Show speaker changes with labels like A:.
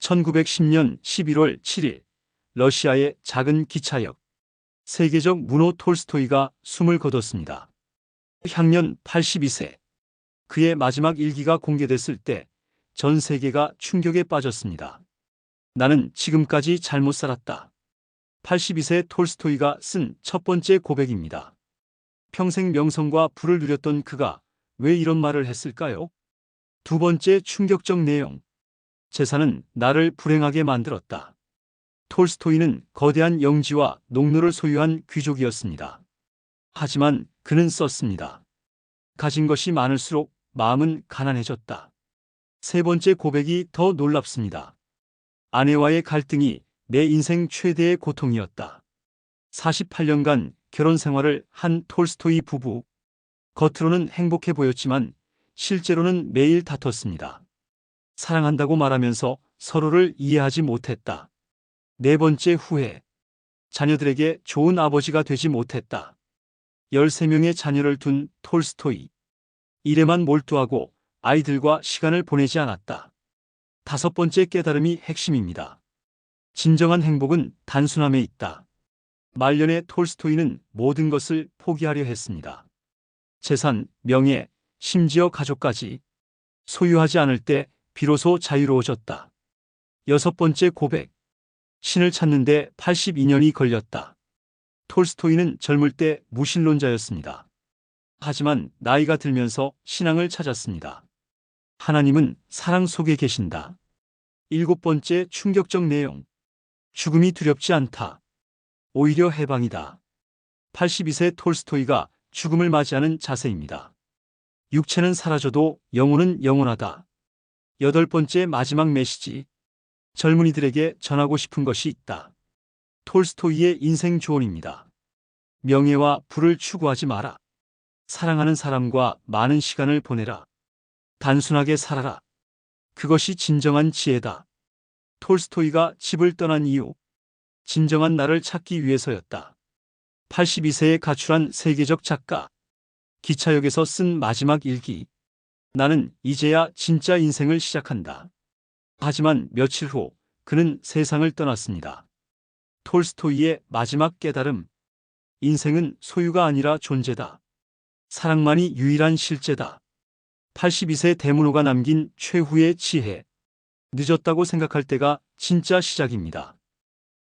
A: 1910년 11월 7일 러시아의 작은 기차역 세계적 문호 톨스토이가 숨을 거뒀습니다. 향년 82세. 그의 마지막 일기가 공개됐을 때 전 세계가 충격에 빠졌습니다. 나는 지금까지 잘못 살았다. 82세 톨스토이가 쓴 첫 번째 고백입니다. 평생 명성과 부를 누렸던 그가 왜 이런 말을 했을까요? 두 번째 충격적 내용. 재산은 나를 불행하게 만들었다. 톨스토이는 거대한 영지와 농노를 소유한 귀족이었습니다. 하지만 그는 썼습니다. 가진 것이 많을수록 마음은 가난해졌다. 세 번째 고백이 더 놀랍습니다. 아내와의 갈등이 내 인생 최대의 고통이었다. 48년간 결혼 생활을 한 톨스토이 부부. 겉으로는 행복해 보였지만 실제로는 매일 다퉜습니다. 사랑한다고 말하면서 서로를 이해하지 못했다. 네 번째 후회. 자녀들에게 좋은 아버지가 되지 못했다. 13명의 자녀를 둔 톨스토이. 일에만 몰두하고 아이들과 시간을 보내지 않았다. 다섯 번째 깨달음이 핵심입니다. 진정한 행복은 단순함에 있다. 말년의 톨스토이는 모든 것을 포기하려 했습니다. 재산, 명예, 심지어 가족까지 소유하지 않을 때 비로소 자유로워졌다. 여섯 번째 고백. 신을 찾는데 82년이 걸렸다. 톨스토이는 젊을 때 무신론자였습니다. 하지만 나이가 들면서 신앙을 찾았습니다. 하나님은 사랑 속에 계신다. 일곱 번째 충격적 내용. 죽음이 두렵지 않다. 오히려 해방이다. 82세 톨스토이가 죽음을 맞이하는 자세입니다. 육체는 사라져도 영혼은 영원하다. 여덟 번째 마지막 메시지. 젊은이들에게 전하고 싶은 것이 있다. 톨스토이의 인생 조언입니다. 명예와 부를 추구하지 마라. 사랑하는 사람과 많은 시간을 보내라. 단순하게 살아라. 그것이 진정한 지혜다. 톨스토이가 집을 떠난 이유. 진정한 나를 찾기 위해서였다. 82세에 가출한 세계적 작가. 기차역에서 쓴 마지막 일기. 나는 이제야 진짜 인생을 시작한다. 하지만 며칠 후 그는 세상을 떠났습니다. 톨스토이의 마지막 깨달음. 인생은 소유가 아니라 존재다. 사랑만이 유일한 실제다. 82세 대문호가 남긴 최후의 지혜. 늦었다고 생각할 때가 진짜 시작입니다.